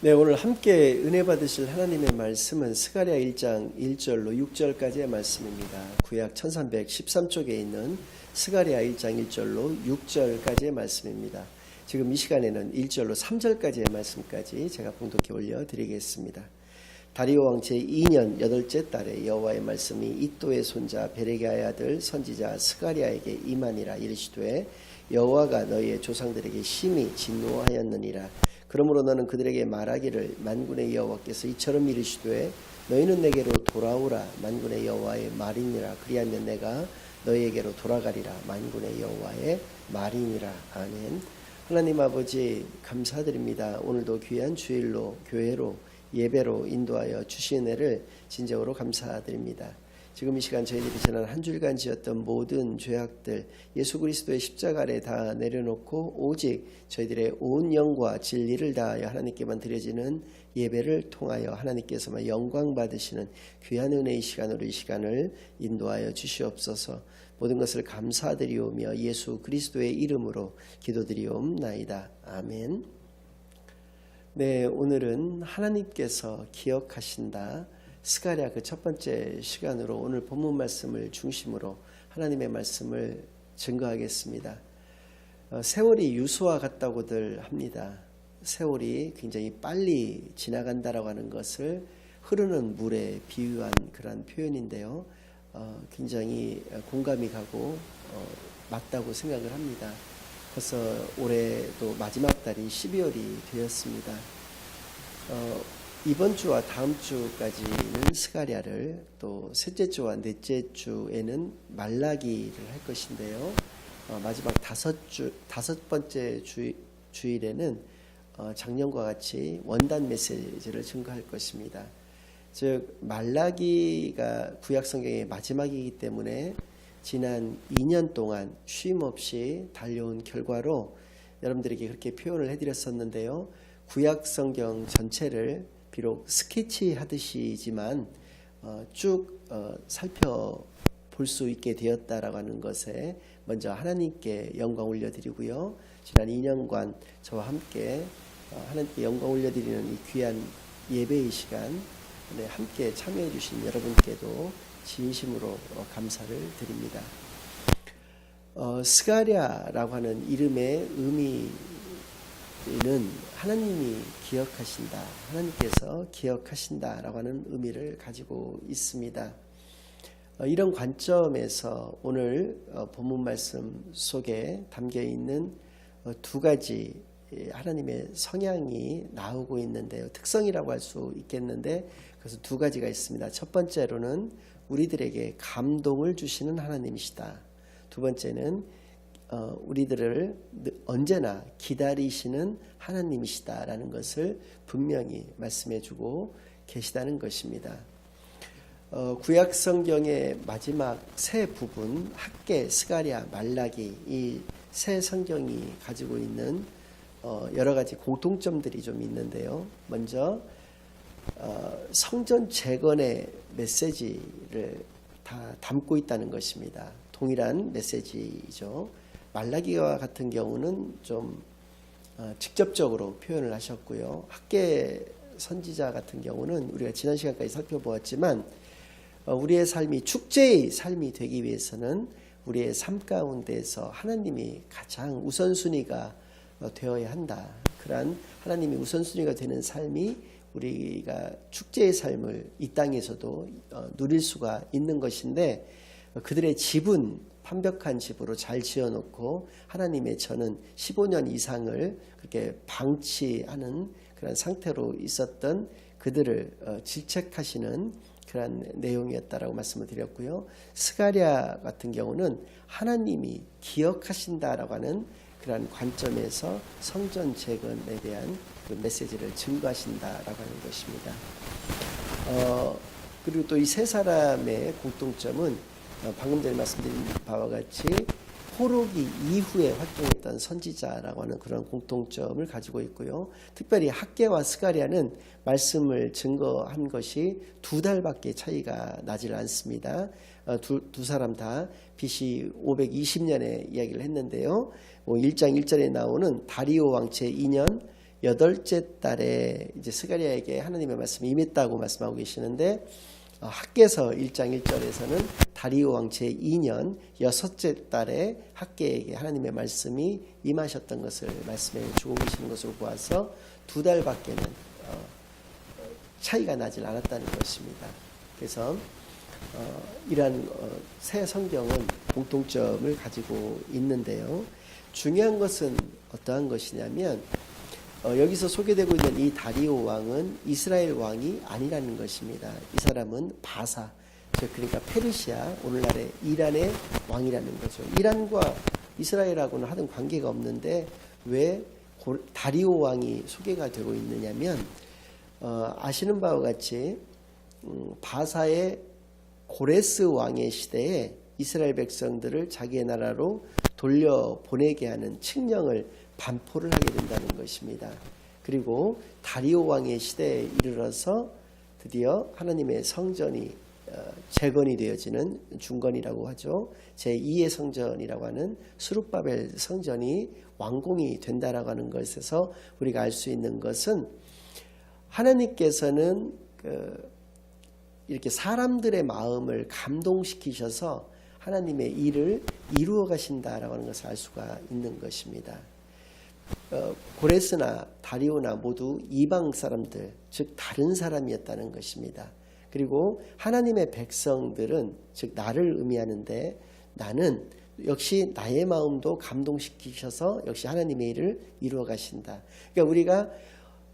네, 오늘 함께 은혜 받으실 하나님의 말씀은 스가랴 1장 1절로 6절까지의 말씀입니다. 구약 1313쪽에 있는 스가랴 1장 1절로 6절까지의 말씀입니다. 지금 이 시간에는 1절로 3절까지의 말씀까지 제가 봉독해 올려 드리겠습니다. 다리오 왕 제2년 여덟째 달에 여호와의 말씀이 이또의 손자 베레게의 아들 선지자 스가랴에게 임하니라 이르시되 여호와가 너희의 조상들에게 심히 진노하였느니라 그러므로 너는 그들에게 말하기를 만군의 여호와께서 이처럼 이르시되 너희는 내게로 돌아오라. 만군의 여호와의 말이니라. 그리하면 내가 너희에게로 돌아가리라. 만군의 여호와의 말이니라. 아멘. 하나님 아버지 감사드립니다. 오늘도 귀한 주일로 교회로 예배로 인도하여 주신 은혜를 진정으로 감사드립니다. 지금 이 시간 저희들이 지난 한 주일간 지었던 모든 죄악들 예수 그리스도의 십자가 아래 다 내려놓고 오직 저희들의 온 영과 진리를 다하여 하나님께만 드려지는 예배를 통하여 하나님께서만 영광 받으시는 귀한 은혜의 시간으로 이 시간을 인도하여 주시옵소서 모든 것을 감사드리오며 예수 그리스도의 이름으로 기도드리옵나이다. 아멘. 네, 오늘은 하나님께서 기억하신다. 스가랴 그 첫 번째 시간으로 오늘 본문 말씀을 중심으로 하나님의 말씀을 증거하겠습니다. 어, 세월이 유수와 같다고들 합니다. 세월이 굉장히 빨리 지나간다라고 하는 것을 흐르는 물에 비유한 그런 표현인데요. 어, 굉장히 공감이 가고 어, 맞다고 생각을 합니다. 벌써 올해도 마지막 달이 12월이 되었습니다. 어, 이번 주와 다음 주까지는 스가랴를 또 셋째 주와 넷째 주에는 말라기를 할 것인데요. 어, 마지막 다섯 주 다섯 번째 주, 주일에는 어, 작년과 같이 원단 메시지를 증거할 것입니다. 즉 말라기가 구약 성경의 마지막이기 때문에 지난 2년 동안 쉼 없이 달려온 결과로 여러분들에게 그렇게 표현을 해드렸었는데요. 구약 성경 전체를 비록 스케치 하듯이지만 어, 쭉 어, 살펴볼 수 있게 되었다라고 하는 것에 먼저 하나님께 영광 올려드리고요. 지난 2년간 저와 함께 어, 하나님께 영광 올려드리는 이 귀한 예배의 시간 네, 함께 참여해 주신 여러분께도 진심으로 어, 감사를 드립니다. 어, 스가랴라고 하는 이름의 의미 는 하나님이 기억하신다, 하나님께서 기억하신다 라고 하는 의미를 가지고 있습니다. 어, 이런 관점에서 오늘 어, 본문 말씀 속에 담겨 있는 어, 두 가지 예, 하나님의 성향이 나오고 있는데요. 특성이라고 할 수 있겠는데 그래서 두 가지가 있습니다. 첫 번째로는 우리들에게 감동을 주시는 하나님이시다. 두 번째는 어, 우리들을 언제나 기다리시는 하나님이시다라는 것을 분명히 말씀해주고 계시다는 것입니다. 어, 구약 성경의 마지막 세 부분 학계, 스가랴, 말라기 이 세 성경이 가지고 있는 어, 여러 가지 공통점들이 좀 있는데요. 먼저 어, 성전 재건의 메시지를 다 담고 있다는 것입니다. 동일한 메시지죠. 말라기와 같은 경우는 좀 어, 직접적으로 표현을 하셨고요. 학계 선지자 같은 경우는 우리가 지난 시간까지 살펴보았지만 어, 우리의 삶이 축제의 삶이 되기 위해서는 우리의 삶 가운데서 하나님이 가장 우선순위가 어, 되어야 한다. 그러한 하나님이 우선순위가 되는 삶이 우리가 축제의 삶을 이 땅에서도 어, 누릴 수가 있는 것인데 어, 그들의 집은 완벽한 집으로 잘 지어놓고 하나님의 저는 15년 이상을 그렇게 방치하는 그런 상태로 있었던 그들을 어, 질책하시는 그런 내용이었다라고 말씀을 드렸고요. 스가랴 같은 경우는 하나님이 기억하신다라고 하는 그러한 관점에서 성전 재건에 대한 그 메시지를 증거하신다라고 하는 것입니다. 어, 그리고 또 이 세 사람의 공통점은 어, 방금 전에 말씀드린 바와 같이 호로기 이후에 활동했던 선지자라고 하는 그런 공통점을 가지고 있고요. 특별히 학계와 스가리아는 말씀을 증거한 것이 두 달밖에 차이가 나질 않습니다. 어, 두, 두 사람 다 BC 520년에 이야기를 했는데요. 뭐 1장 1절에 나오는 다리오 왕체 2년 여덟째 달에 이제 스가리아에게 하나님의 말씀이 임했다고 말씀하고 계시는데 어, 학계서 1장 1절에서는 다리오 왕 제2년 여섯째 달에 학계에게 하나님의 말씀이 임하셨던 것을 말씀해 주고 계시는 것으로 보아서 두 달밖에는 어, 차이가 나질 않았다는 것입니다. 그래서 어, 이러한 어, 새 성경은 공통점을 가지고 있는데요. 중요한 것은 어떠한 것이냐면 어, 여기서 소개되고 있는 이 다리오 왕은 이스라엘 왕이 아니라는 것입니다. 이 사람은 바사, 즉 그러니까 페르시아, 오늘날의 이란의 왕이라는 거죠. 이란과 이스라엘하고는 하던 관계가 없는데 왜 고- 다리오 왕이 소개가 되고 있느냐면 어, 아시는 바와 같이 음, 바사의 고레스 왕의 시대에 이스라엘 백성들을 자기의 나라로 돌려 보내게 하는 칙령을 반포를 하게 된다는 것입니다. 그리고 다리오 왕의 시대에 이르러서 드디어 하나님의 성전이 어, 재건이 되어지는 중건이라고 하죠. 제2의 성전이라고 하는 수룹바벨 성전이 완공이 된다라고 하는 것에서 우리가 알 수 있는 것은 하나님께서는 그 이렇게 사람들의 마음을 감동시키셔서 하나님의 일을 이루어 가신다라고 하는 것을 알 수가 있는 것입니다. 어, 고레스나 다리오나 모두 이방 사람들, 즉 다른 사람이었다는 것입니다. 그리고 하나님의 백성들은 즉 나를 의미하는데 나는 역시 나의 마음도 감동시키셔서 역시 하나님의 일을 이루어 가신다. 그러니까 우리가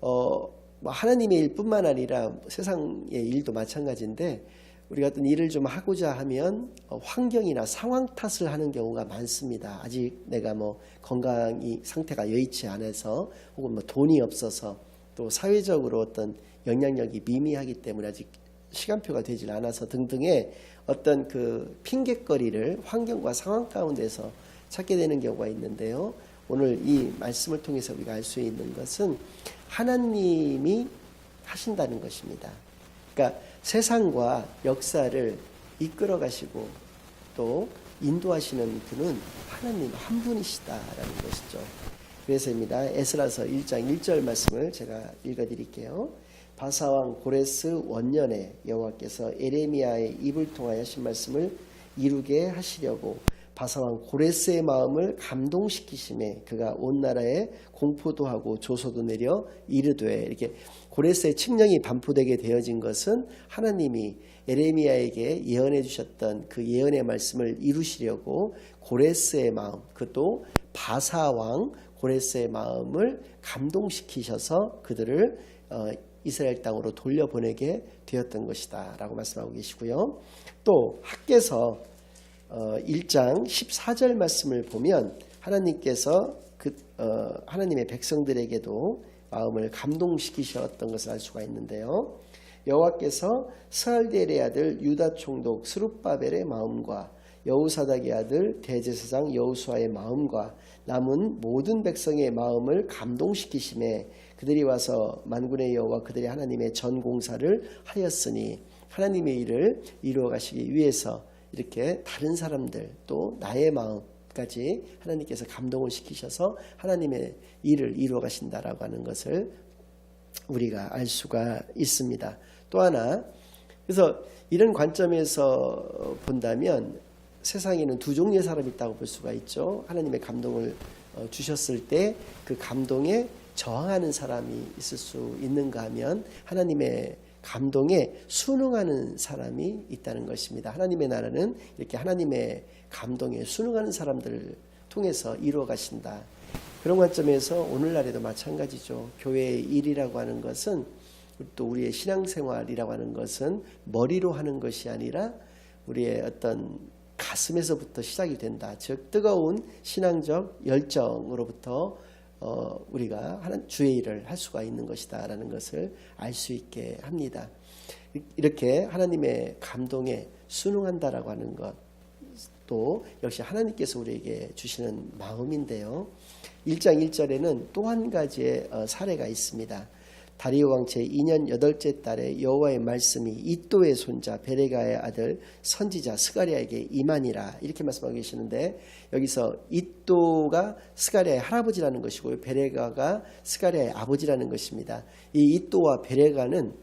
어, 뭐 하나님의 일뿐만 아니라 세상의 일도 마찬가지인데 우리가 어떤 일을 좀 하고자 하면 어, 환경이나 상황 탓을 하는 경우가 많습니다. 아직 내가 뭐 건강이 상태가 여의치 않아서 혹은 뭐 돈이 없어서 또 사회적으로 어떤 영향력이 미미하기 때문에 아직 시간표가 되질 않아서 등등의 어떤 그 핑계거리를 환경과 상황 가운데서 찾게 되는 경우가 있는데요. 오늘 이 말씀을 통해서 우리가 알 수 있는 것은 하나님이 하신다는 것입니다. 그러니까 세상과 역사를 이끌어 가시고 또 인도하시는 분은 하나님 한 분이시다라는 것이죠. 그래서입니다. 에스라서 1장 1절 말씀을 제가 읽어 드릴게요. 바사왕 고레스 원년에 여호와께서 에레미야의 입을 통하여 하신 말씀을 이루게 하시려고 바사왕 고레스의 마음을 감동시키심에 그가 온 나라에 공포도 하고 조소도 내려 이르되 이렇게 고레스의 칙령이 반포되게 되어진 것은 하나님이 에레미야에게 예언해 주셨던 그 예언의 말씀을 이루시려고 고레스의 마음 그것도 바사왕 고레스의 마음을 감동시키셔서 그들을 어, 이스라엘 땅으로 돌려보내게 되었던 것이다 라고 말씀하고 계시고요. 또 학계서 어, 1장 14절 말씀을 보면 하나님께서 그 어, 하나님의 백성들에게도 마음을 감동시키셨던 것을 알 수가 있는데요. 여호와께서 스알델의 아들 유다 총독 스룹바벨의 마음과 여우사닥의 아들 대제사장 여우수아의 마음과 남은 모든 백성의 마음을 감동시키심에 그들이 와서 만군의 여호와 그들의 하나님의 전 공사를 하였으니 하나님의 일을 이루어 가시기 위해서 이렇게 다른 사람들 또 나의 마음까지 하나님께서 감동을 시키셔서 하나님의 일을 이루어 가신다라고 하는 것을 우리가 알 수가 있습니다. 또 하나 그래서 이런 관점에서 본다면 세상에는 두 종류의 사람이 있다고 볼 수가 있죠. 하나님의 감동을 어, 주셨을 때 그 감동에 저항하는 사람이 있을 수 있는가 하면 하나님의 감동에 순응하는 사람이 있다는 것입니다. 하나님의 나라는 이렇게 하나님의 감동에 순응하는 사람들을 통해서 이루어 가신다. 그런 관점에서 오늘날에도 마찬가지죠. 교회의 일이라고 하는 것은 또 우리의 신앙생활이라고 하는 것은 머리로 하는 것이 아니라 우리의 어떤 가슴에서부터 시작이 된다. 즉 뜨거운 신앙적 열정으로부터 어, 우리가 하는 주의 일을 할 수가 있는 것이다라는 것을 알 수 있게 합니다. 이렇게 하나님의 감동에 순응한다라고 하는 것. 또 역시 하나님께서 우리에게 주시는 마음인데요. 1장 1절에는 또 한 가지의 어, 사례가 있습니다. 다리오 왕 제2년 여덟째 달에 여호와의 말씀이 이또의 손자 베레가의 아들 선지자 스가리아에게 임하니라 이렇게 말씀하고 계시는데 여기서 이또가 스가리아의 할아버지라는 것이고요 베레가가 스가리아의 아버지라는 것입니다. 이 이또와 베레가는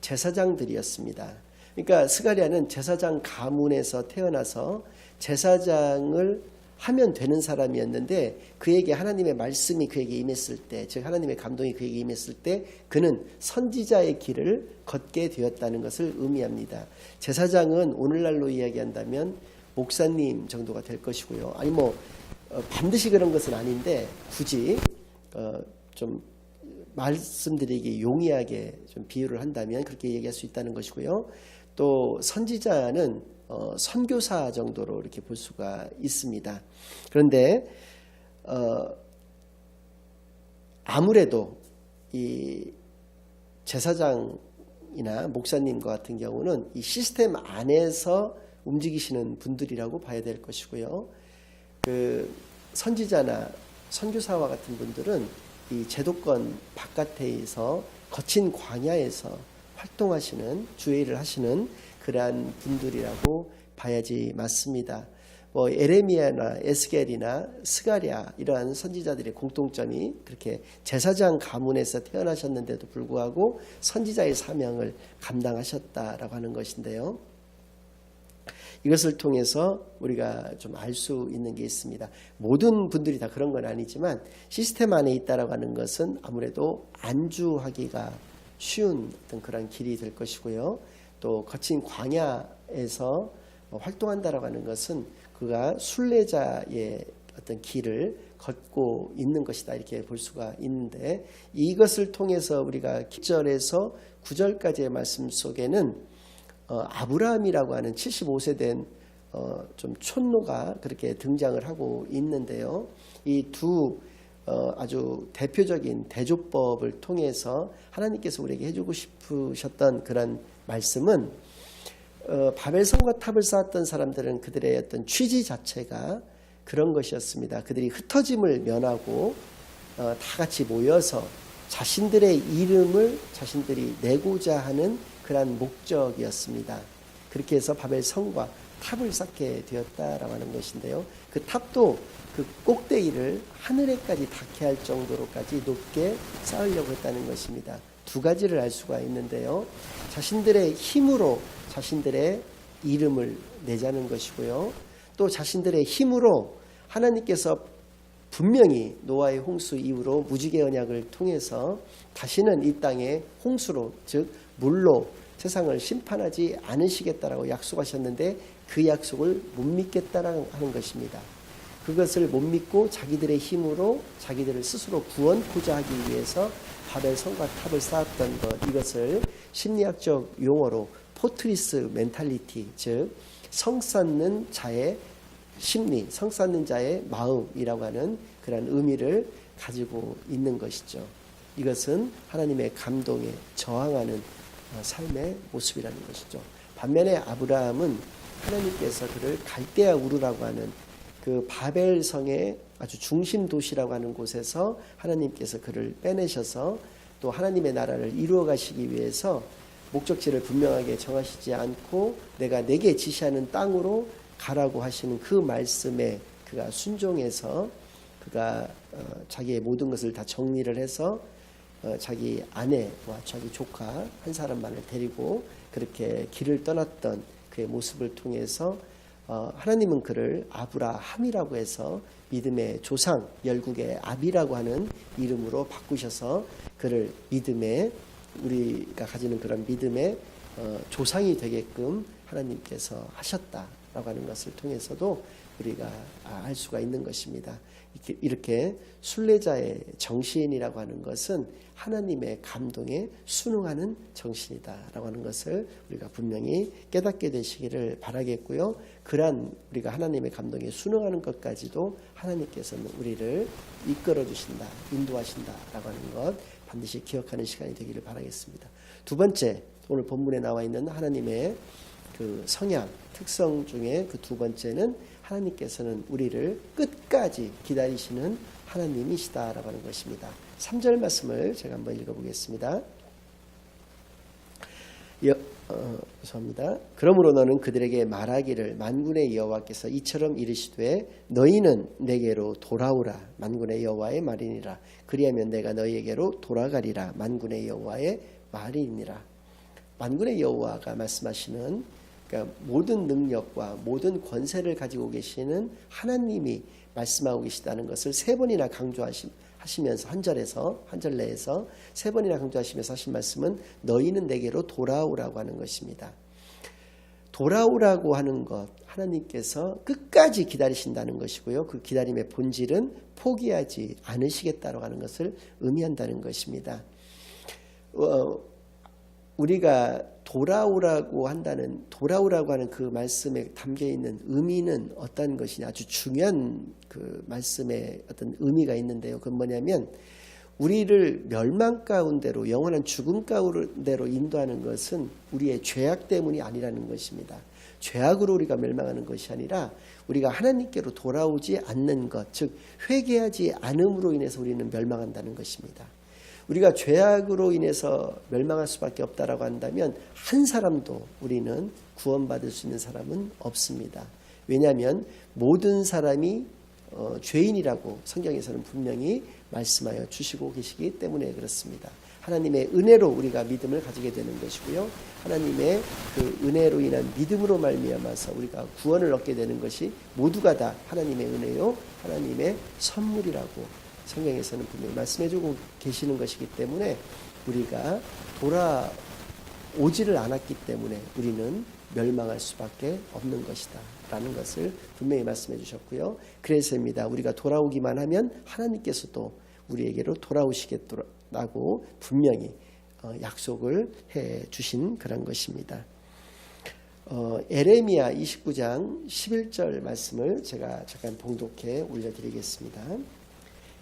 제사장들이었습니다. 그러니까 스가리아는 제사장 가문에서 태어나서 제사장을 하면 되는 사람이었는데 그에게 하나님의 말씀이 그에게 임했을 때, 즉 하나님의 감동이 그에게 임했을 때 그는 선지자의 길을 걷게 되었다는 것을 의미합니다. 제사장은 오늘날로 이야기한다면 목사님 정도가 될 것이고요. 아니 뭐 어, 반드시 그런 것은 아닌데 굳이 어, 좀 말씀드리기 용이하게 좀 비유를 한다면 그렇게 얘기할 수 있다는 것이고요. 또 선지자는 어, 선교사 정도로 이렇게 볼 수가 있습니다. 그런데 어, 아무래도 이 제사장이나 목사님과 같은 경우는 이 시스템 안에서 움직이시는 분들이라고 봐야 될 것이고요. 그 선지자나 선교사와 같은 분들은 이 제도권 바깥에서 거친 광야에서 활동하시는 주의 일을 하시는 그러한 분들이라고 봐야지 맞습니다. 뭐 에레미야나 에스겔이나 스가랴 이러한 선지자들의 공통점이 그렇게 제사장 가문에서 태어나셨는데도 불구하고 선지자의 사명을 감당하셨다라고 하는 것인데요. 이것을 통해서 우리가 좀 알 수 있는 게 있습니다. 모든 분들이 다 그런 건 아니지만 시스템 안에 있다라고 하는 것은 아무래도 안주하기가 쉬운 어떤 그런 길이 될 것이고요. 또 거친 광야에서 활동한다라고 하는 것은 그가 순례자의 어떤 길을 걷고 있는 것이다 이렇게 볼 수가 있는데 이것을 통해서 우리가 기절에서 9절까지의 말씀 속에는 어, 아브라함이라고 하는 75세 된 어, 좀 촌노가 그렇게 등장을 하고 있는데요. 이두 어, 아주 대표적인 대조법을 통해서 하나님께서 우리에게 해주고 싶으셨던 그런 말씀은 어, 바벨성과 탑을 쌓았던 사람들은 그들의 어떤 취지 자체가 그런 것이었습니다. 그들이 흩어짐을 면하고 어, 다 같이 모여서 자신들의 이름을 자신들이 내고자 하는 그러한 목적이었습니다. 그렇게 해서 바벨 성과 탑을 쌓게 되었다라고 하는 것인데요. 그 탑도 그 꼭대기를 하늘에까지 닿게 할 정도로까지 높게 쌓으려고 했다는 것입니다. 두 가지를 알 수가 있는데요. 자신들의 힘으로 자신들의 이름을 내자는 것이고요. 또 자신들의 힘으로 하나님께서 분명히 노아의 홍수 이후로 무지개 언약을 통해서 다시는 이 땅에 홍수로 즉 물로 세상을 심판하지 않으시겠다라고 약속하셨는데 그 약속을 못 믿겠다라는 것입니다. 그것을 못 믿고 자기들의 힘으로 자기들을 스스로 구원코자 하기 위해서 바벨 성과 탑을 쌓았던 것 이것을 심리학적 용어로 포트리스 멘탈리티 즉 성 쌓는 자의 심리, 성 쌓는 자의 마음이라고 하는 그런 의미를 가지고 있는 것이죠. 이것은 하나님의 감동에 저항하는 어, 삶의 모습이라는 것이죠. 반면에 아브라함은 하나님께서 그를 갈대아 우르라고 하는 그 바벨 성의 아주 중심 도시라고 하는 곳에서 하나님께서 그를 빼내셔서 또 하나님의 나라를 이루어 가시기 위해서 목적지를 분명하게 정하시지 않고 내가 내게 지시하는 땅으로 가라고 하시는 그 말씀에 그가 순종해서 그가 어, 자기의 모든 것을 다 정리를 해서 어, 자기 아내와 자기 조카 한 사람만을 데리고 그렇게 길을 떠났던 그의 모습을 통해서 어, 하나님은 그를 아브라함이라고 해서 믿음의 조상 열국의 아비라고 하는 이름으로 바꾸셔서 그를 믿음의 우리가 가지는 그런 믿음의 어, 조상이 되게끔 하나님께서 하셨다라고 하는 것을 통해서도 우리가 알 수가 있는 것입니다. 이렇게 순례자의 정신이라고 하는 것은 하나님의 감동에 순응하는 정신이다라고 하는 것을 우리가 분명히 깨닫게 되시기를 바라겠고요. 그러한 우리가 하나님의 감동에 순응하는 것까지도 하나님께서는 우리를 이끌어 주신다, 인도하신다라고 하는 것 반드시 기억하는 시간이 되기를 바라겠습니다. 두 번째 오늘 본문에 나와 있는 하나님의 그 성향, 특성 중에 그 두 번째는 하나님께서는 우리를 끝까지 기다리시는 하나님이시다라고 하는 것입니다. 3절 말씀을 제가 한번 읽어보겠습니다. 여, 어, 죄송합니다. 그러므로 너는 그들에게 말하기를 만군의 여호와께서 이처럼 이르시되 너희는 내게로 돌아오라 만군의 여호와의 말이니라 그리하면 내가 너희에게로 돌아가리라 만군의 여호와의 말이니라 만군의 여호와가 말씀하시는 그러니까 모든 능력과 모든 권세를 가지고 계시는 하나님이 말씀하고 계시다는 것을 세 번이나 강조하시면서 한 절에서 한 절 내에서 세 번이나 강조하시면서 하신 말씀은 너희는 내게로 돌아오라고 하는 것입니다. 돌아오라고 하는 것 하나님께서 끝까지 기다리신다는 것이고요. 그 기다림의 본질은 포기하지 않으시겠다고 하는 것을 의미한다는 것입니다. 어, 우리가 돌아오라고 한다는 돌아오라고 하는 그 말씀에 담겨 있는 의미는 어떤 것이냐 아주 중요한 그 말씀에 어떤 의미가 있는데요. 그건 뭐냐면 우리를 멸망 가운데로 영원한 죽음 가운데로 인도하는 것은 우리의 죄악 때문이 아니라는 것입니다. 죄악으로 우리가 멸망하는 것이 아니라 우리가 하나님께로 돌아오지 않는 것, 즉 회개하지 않음으로 인해서 우리는 멸망한다는 것입니다. 우리가 죄악으로 인해서 멸망할 수밖에 없다라고 한다면 한 사람도 우리는 구원받을 수 있는 사람은 없습니다. 왜냐하면 모든 사람이 어, 죄인이라고 성경에서는 분명히 말씀하여 주시고 계시기 때문에 그렇습니다. 하나님의 은혜로 우리가 믿음을 가지게 되는 것이고요. 하나님의 그 은혜로 인한 믿음으로 말미암아서 우리가 구원을 얻게 되는 것이 모두가 다 하나님의 은혜요, 하나님의 선물이라고 성경에서는 분명히 말씀해주고 계시는 것이기 때문에 우리가 돌아오지를 않았기 때문에 우리는 멸망할 수밖에 없는 것이다. 라는 것을 분명히 말씀해 주셨고요. 그래서입니다. 우리가 돌아오기만 하면 하나님께서도 우리에게로 돌아오시겠다고 분명히 어, 약속을 해 주신 그런 것입니다. 어, 에레미야 29장 11절 말씀을 제가 잠깐 봉독해 올려드리겠습니다.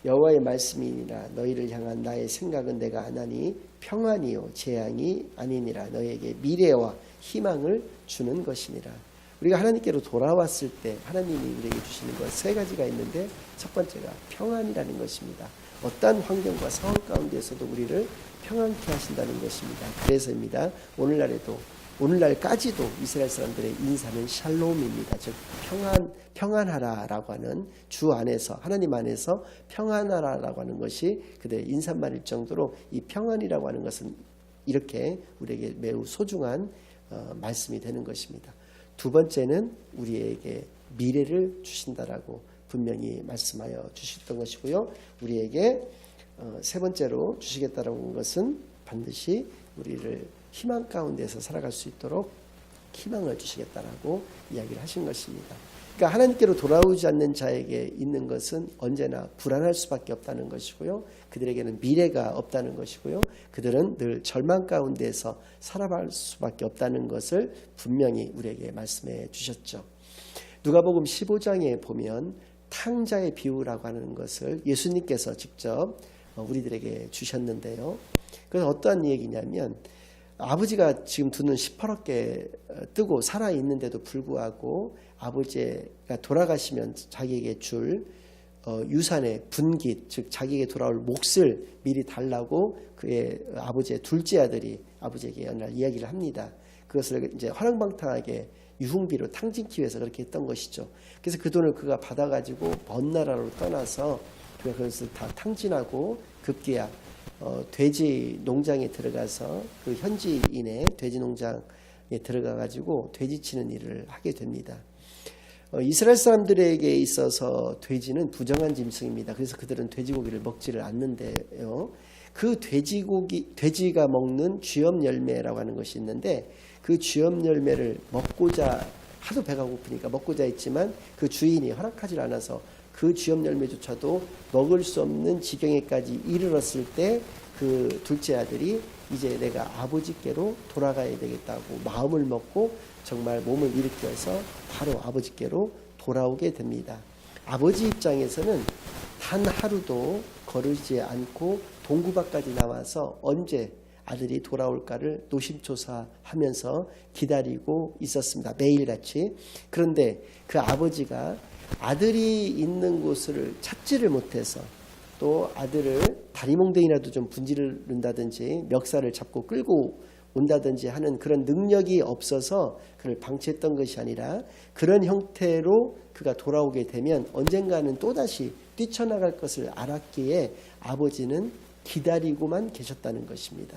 여호와의 말씀이니라 너희를 향한 나의 생각은 내가 안하니 평안이요 재앙이 아니니라 너에게 미래와 희망을 주는 것이니라 우리가 하나님께로 돌아왔을 때 하나님이 우리에게 주시는 것 세 가지가 있는데 첫 번째가 평안이라는 것입니다. 어떠한 환경과 상황 가운데서도 우리를 평안케 하신다는 것입니다. 그래서입니다. 오늘날에도 오늘날까지도 이스라엘 사람들의 인사는 샬롬입니다. 즉 평안 평안하라라고 하는 주 안에서 하나님 안에서 평안하라라고 하는 것이 그들의 인사말일 정도로 이 평안이라고 하는 것은 이렇게 우리에게 매우 소중한 어, 말씀이 되는 것입니다. 두 번째는 우리에게 미래를 주신다라고 분명히 말씀하여 주셨던 것이고요. 우리에게 어, 세 번째로 주시겠다라고 하는 것은 반드시 우리를 희망 가운데서 살아갈 수 있도록 희망을 주시겠다라고 이야기를 하신 것입니다. 그러니까 하나님께로 돌아오지 않는 자에게 있는 것은 언제나 불안할 수밖에 없다는 것이고요. 그들에게는 미래가 없다는 것이고요. 그들은 늘 절망 가운데서 살아갈 수밖에 없다는 것을 분명히 우리에게 말씀해 주셨죠. 누가복음 15장에 보면 탕자의 비유라고 하는 것을 예수님께서 직접 우리들에게 주셨는데요. 그건 어떠한 얘기냐면 아버지가 지금 두 눈 시퍼렇게 뜨고 살아 있는데도 불구하고 아버지가 돌아가시면 자기에게 줄 어, 유산의 분깃, 즉 자기에게 돌아올 몫을 미리 달라고 그의 아버지의 둘째 아들이 아버지에게 어느 날 이야기를 합니다. 그것을 이제 화랑방탕하게 유흥비로 탕진기 위해서 그렇게 했던 것이죠. 그래서 그 돈을 그가 받아가지고 먼 나라로 떠나서 그것을 다 탕진하고 급기야 어, 돼지 농장에 들어가서 그 현지인의 돼지 농장에 들어가 가지고 돼지 치는 일을 하게 됩니다. 어, 이스라엘 사람들에게 있어서 돼지는 부정한 짐승입니다. 그래서 그들은 돼지고기를 먹지를 않는데요. 그 돼지고기 돼지가 먹는 쥐염 열매라고 하는 것이 있는데 그 쥐염 열매를 먹고자 하도 배가 고프니까 먹고자 했지만 그 주인이 허락하지 않아서 그 쥐염 열매조차도 먹을 수 없는 지경에까지 이르렀을 때 그 둘째 아들이 이제 내가 아버지께로 돌아가야 되겠다고 마음을 먹고 정말 몸을 일으켜서 바로 아버지께로 돌아오게 됩니다. 아버지 입장에서는 단 하루도 거르지 않고 동구밖까지 나와서 언제 아들이 돌아올까를 노심초사하면서 기다리고 있었습니다. 매일같이. 그런데 그 아버지가 아들이 있는 곳을 찾지를 못해서 또 아들을 다리몽댕이라도 좀 분지른다든지 멱살을 잡고 끌고 온다든지 하는 그런 능력이 없어서 그를 방치했던 것이 아니라 그런 형태로 그가 돌아오게 되면 언젠가는 또다시 뛰쳐나갈 것을 알았기에 아버지는 기다리고만 계셨다는 것입니다.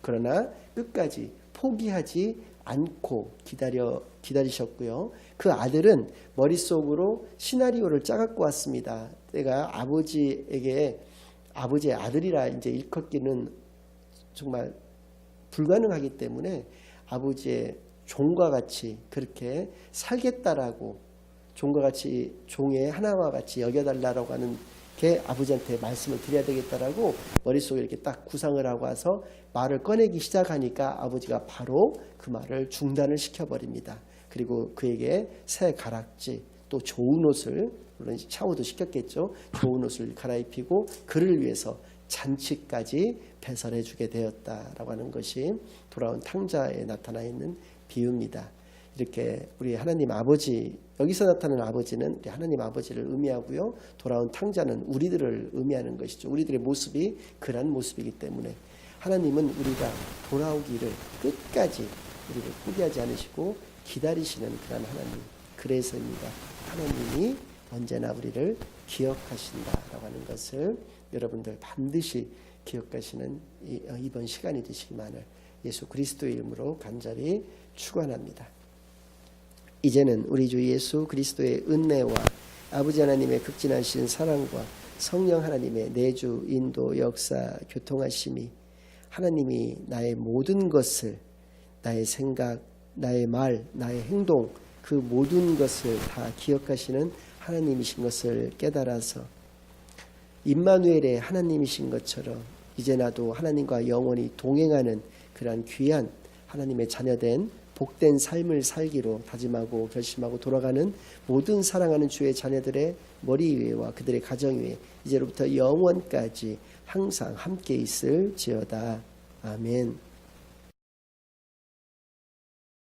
그러나 끝까지 포기하지 않고 기다려 기다리셨고요. 그 아들은 머릿속으로 시나리오를 짜갖고 왔습니다. 내가 아버지에게 아버지의 아들이라 이제 일컫기는 정말 불가능하기 때문에 아버지의 종과 같이 그렇게 살겠다라고 종과 같이 종의 하나와 같이 여겨달라고 하는 게 아버지한테 말씀을 드려야 되겠다라고 머릿속에 이렇게 딱 구상을 하고 와서 말을 꺼내기 시작하니까 아버지가 바로 그 말을 중단을 시켜버립니다. 그리고 그에게 새 가락지 또 좋은 옷을 물론 샤워도 시켰겠죠. 좋은 옷을 갈아입히고 그를 위해서 잔치까지 배설해 주게 되었다라고 하는 것이 돌아온 탕자에 나타나 있는 비유입니다. 이렇게 우리 하나님 아버지 여기서 나타나는 아버지는 우리 하나님 아버지를 의미하고요. 돌아온 탕자는 우리들을 의미하는 것이죠. 우리들의 모습이 그러한 모습이기 때문에 하나님은 우리가 돌아오기를 끝까지 우리를 포기하지 않으시고 기다리시는 그러한 하나님. 그래서입니다. 하나님이 언제나 우리를 기억하신다라고 하는 것을 여러분들 반드시 기억하시는 이- 어, 이번 시간이 되시기만을 예수 그리스도의 이름으로 간절히 축원합니다. 이제는 우리 주 예수 그리스도의 은혜와 아버지 하나님의 극진하신 사랑과 성령 하나님의 내주 인도 역사 교통하심이 하나님이 나의 모든 것을 나의 생각, 나의 말, 나의 행동 그 모든 것을 다 기억하시는 하나님이신 것을 깨달아서 임마누엘의 하나님이신 것처럼 이제 나도 하나님과 영원히 동행하는 그러한 귀한 하나님의 자녀된 복된 삶을 살기로 다짐하고 결심하고 돌아가는 모든 사랑하는 주의 자녀들의 머리 위에와 그들의 가정 위에 이제로부터 영원까지 항상 함께 있을 지어다. 아멘.